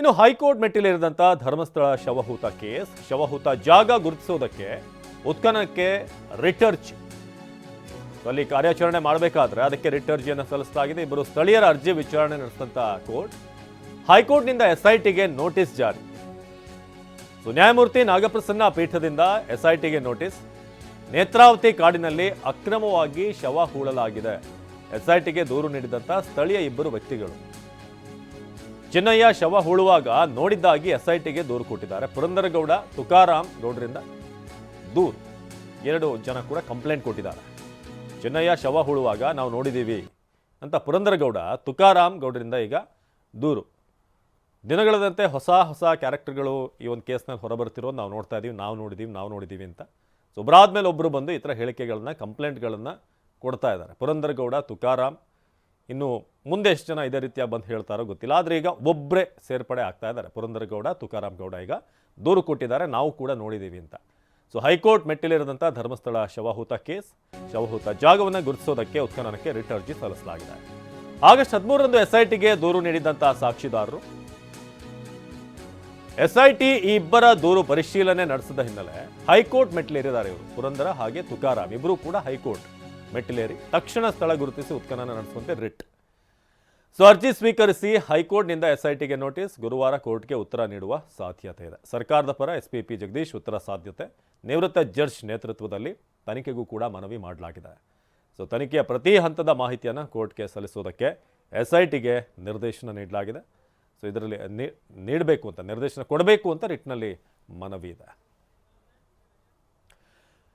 ಇನ್ನು ಹೈಕೋರ್ಟ್ ಮೆಟ್ಟಿಲೇರಿದಂಥ ಧರ್ಮಸ್ಥಳ ಶವಹೂತ ಕೇಸ್, ಶವಹೂತ ಜಾಗ ಗುರುತಿಸೋದಕ್ಕೆ ಉತ್ಖನನಕ್ಕೆ ರಿಟರ್ಚ್. ಅಲ್ಲಿ ಕಾರ್ಯಾಚರಣೆ ಮಾಡಬೇಕಾದ್ರೆ ಅದಕ್ಕೆ ರಿಟ್ ಅರ್ಜಿಯನ್ನು ಸಲ್ಲಿಸಲಾಗಿದೆ. ಇಬ್ಬರು ಸ್ಥಳೀಯರ ಅರ್ಜಿ ವಿಚಾರಣೆ ನಡೆಸಿದಂಥ ಕೋರ್ಟ್, ಹೈಕೋರ್ಟ್ನಿಂದ ಎಸ್ಐಟಿಗೆ ನೋಟಿಸ್ ಜಾರಿ. ಸೊ ನ್ಯಾಯಮೂರ್ತಿ ನಾಗಪ್ರಸನ್ನ ಪೀಠದಿಂದ ಎಸ್ಐಟಿಗೆ ನೋಟಿಸ್. ನೇತ್ರಾವತಿ ಕಾಡಿನಲ್ಲಿ ಅಕ್ರಮವಾಗಿ ಶವ ಹೂಳಲಾಗಿದೆ. ಎಸ್ಐಟಿಗೆ ದೂರು ನೀಡಿದಂಥ ಸ್ಥಳೀಯ ಇಬ್ಬರು ವ್ಯಕ್ತಿಗಳು. ಚಿನ್ನಯ್ಯ ಶವ ಹೂಳುವಾಗ ನೋಡಿದ್ದಾಗಿ ಎಸ್ಐಟಿಗೆ ದೂರು ಕೊಟ್ಟಿದ್ದಾರೆ. ಪುರಂದರಗೌಡ ತುಕಾರಾಮ್ ಗೌಡರಿಂದ ದೂರು. ಎರಡು ಜನ ಕೂಡ ಕಂಪ್ಲೇಂಟ್ ಕೊಟ್ಟಿದ್ದಾರೆ. ಚೆನ್ನಯ್ಯ ಶವ ಹೂಳುವಾಗ ನಾವು ನೋಡಿದ್ದೀವಿ ಅಂತ ಪುರಂದರಗೌಡ ತುಕಾರಾಮ್ ಗೌಡರಿಂದ ಈಗ ದೂರು. ದಿನಗಳದಂತೆ ಹೊಸ ಹೊಸ ಕ್ಯಾರೆಕ್ಟರ್ಗಳು ಈ ಒಂದು ಕೇಸ್ನಲ್ಲಿ ಹೊರಬರ್ತಿರೋದು ನಾವು ನೋಡ್ತಾ ಇದ್ದೀವಿ, ನಾವು ನೋಡಿದ್ದೀವಿ ನಾವು ನೋಡಿದ್ದೀವಿ ಅಂತ. ಸೊ ಒಬ್ಬರಾದ್ಮೇಲೆ ಒಬ್ಬರು ಬಂದು ಈ ಥರ ಹೇಳಿಕೆಗಳನ್ನ, ಕಂಪ್ಲೇಂಟ್ಗಳನ್ನು ಕೊಡ್ತಾ ಇದ್ದಾರೆ. ಪುರಂದರಗೌಡ ತುಕಾರಾಮ್ ಇನ್ನು ಮುಂದೆ ಎಷ್ಟು ಜನ ಇದೇ ರೀತಿಯ ಬಂದು ಹೇಳ್ತಾರೋ ಗೊತ್ತಿಲ್ಲ. ಆದರೆ ಈಗ ಒಬ್ಬರೇ ಸೇರ್ಪಡೆ ಆಗ್ತಾ ಇದ್ದಾರೆ. ಪುರಂದರಗೌಡ, ತುಕಾರಾಮ್ ಗೌಡ ಈಗ ದೂರು ಕೊಟ್ಟಿದ್ದಾರೆ. ನಾವು ಕೂಡ ನೋಡಿದ್ದೀವಿ ಅಂತ. ಸೊ ಹೈಕೋರ್ಟ್ ಮೆಟ್ಟಿಲಿರದಂಥ ಧರ್ಮಸ್ಥಳ ಶವಹೂತ ಕೇಸ್, ಶವಹೂತ ಜಾಗವನ್ನು ಗುರುತಿಸೋದಕ್ಕೆ ಉತ್ಖನನಕ್ಕೆ ರಿಟ್ ಅರ್ಜಿ ಸಲ್ಲಿಸಲಾಗಿದೆ. ಆಗಸ್ಟ್ ಹದಿಮೂರರಂದು ಎಸ್ಐಟಿಗೆ ದೂರು ನೀಡಿದ್ದಂಥ ಸಾಕ್ಷಿದಾರರು, ಎಸ್ಐಟಿ ಈ ಇಬ್ಬರ ದೂರು ಪರಿಶೀಲನೆ ನಡೆಸಿದ ಹಿನ್ನೆಲೆ ಹೈಕೋರ್ಟ್ ಮೆಟ್ಟಿಲೇರಿದ್ದಾರೆ ಇವರು. ಪುರಂದರ ಹಾಗೆ ತುಕಾರಾಮ್ ಇಬ್ಬರು ಕೂಡ ಹೈಕೋರ್ಟ್ ಮೆಟ್ಟಿಲೇರಿ ತಕ್ಷಣ ಸ್ಥಳ ಗುರುತಿಸಿ ಉತ್ಖನನ ನಡೆಸುವಂತೆ ರಿಟ್ ಸೊ ಅರ್ಜಿ ಸ್ವೀಕರಿಸಿ ಹೈಕೋರ್ಟ್ನಿಂದ ಎಸ್ಐಟಿಗೆ ನೋಟಿಸ್, ಗುರುವಾರ ಕೋರ್ಟ್ಗೆ ಉತ್ತರ ನೀಡುವ ಸಾಧ್ಯತೆ ಇದೆ. ಸರ್ಕಾರದ ಪರ ಎಸ್ಪಿಪಿ ಜಗದೀಶ್ ಉತ್ತರ ಸಾಧ್ಯತೆ. ನಿವೃತ್ತ ಜಡ್ಜ್ ನೇತೃತ್ವದಲ್ಲಿ ತನಿಖೆಗೂ ಕೂಡ ಮನವಿ ಮಾಡಲಾಗಿದೆ. ಸೊ, ತನಿಖೆಯ ಪ್ರತಿ ಹಂತದ ಮಾಹಿತಿಯನ್ನು ಕೋರ್ಟ್ಗೆ ಸಲ್ಲಿಸುವುದಕ್ಕೆ ಎಸ್ಐಟಿಗೆ ನಿರ್ದೇಶನ ನೀಡಲಾಗಿದೆ. ಸೊ, ಇದರಲ್ಲಿ ನೀಡಬೇಕು ಅಂತ, ನಿರ್ದೇಶನ ಕೊಡಬೇಕು ಅಂತ ರಿಟ್ನಲ್ಲಿ ಮನವಿ ಇದೆ.